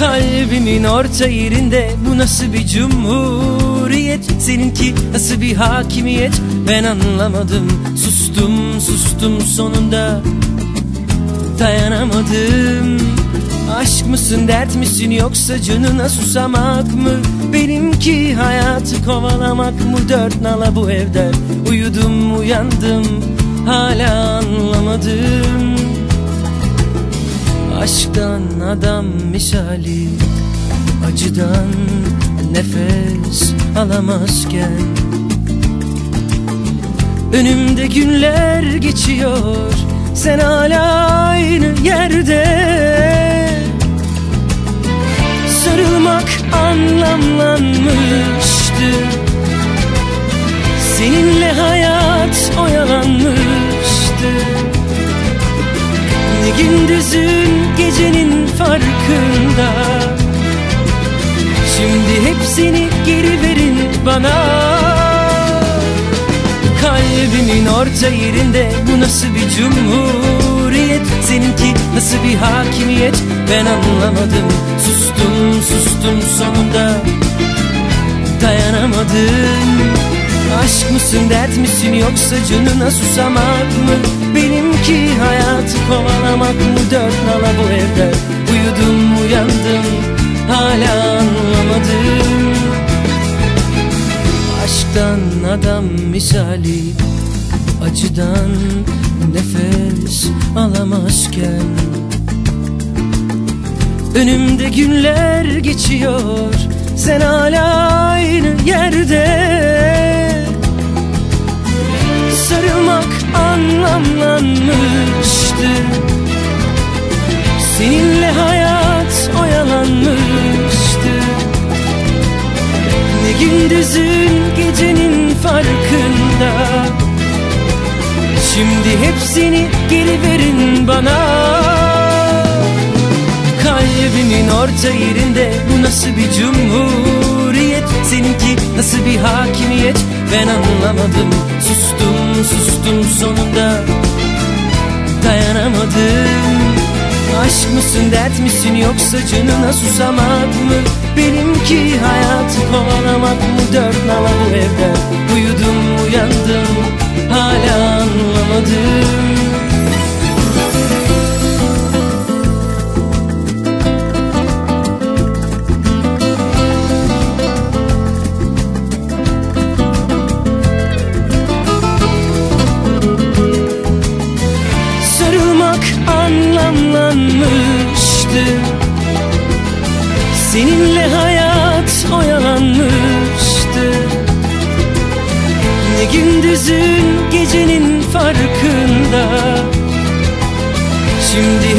Kalbimin orta yerinde. Bu nasıl bir cumhuriyet? Seninki nasıl bir hakimiyet? Ben anlamadım. Sustum sustum sonunda. Dayanamadım. Aşk mısın dert misin yoksa canına susamak mı? Benimki hayatı kovalamak mı? Dört nala bu evde Uyudum uyandım. Hala anlamadım Aşktan adam misali Acıdan nefes alamazken. Önümde günler geçiyor Sen hala aynı yerde. Sarılmak anlamlanmıştı. Seninle hayat oyalanmıştı. Ne gündüzün farkında. Şimdi hepsini geri verin bana. Kalbimin orta yerinde bu nasıl bir cumhuriyet? Seninki nasıl bir hakimiyet? Ben anlamadım. Sustum sustum sonunda. Dayanamadım. Aşk mısın dert misin yoksa canına susamak mı? Benimki hayatı kovalamak mı? Dört nala hala anlamadım. Aşktan adam misali Acıdan nefes alamazken. Önümde günler geçiyor Sen hala aynı yerde. Sarılmak anlamlanmıştı Seninle hayat oyalanmıştı Ne gündüzün gecenin farkında. Şimdi hepsini geri verin bana. Kalbimin orta yerinde bu nasıl bir cumhuriyet? Seninki nasıl bir hakimiyet? Ben anlamadım. Sustum sustum sonunda Aşk mısın dert misin yoksa canına susamak mı? Benimki hayatı kovalamak mı? Dört nala bu evde Uyudum anlamlanmıştı Seninle hayat oyalanmıştı. Ne gündüzün gecenin farkında. Şimdi hep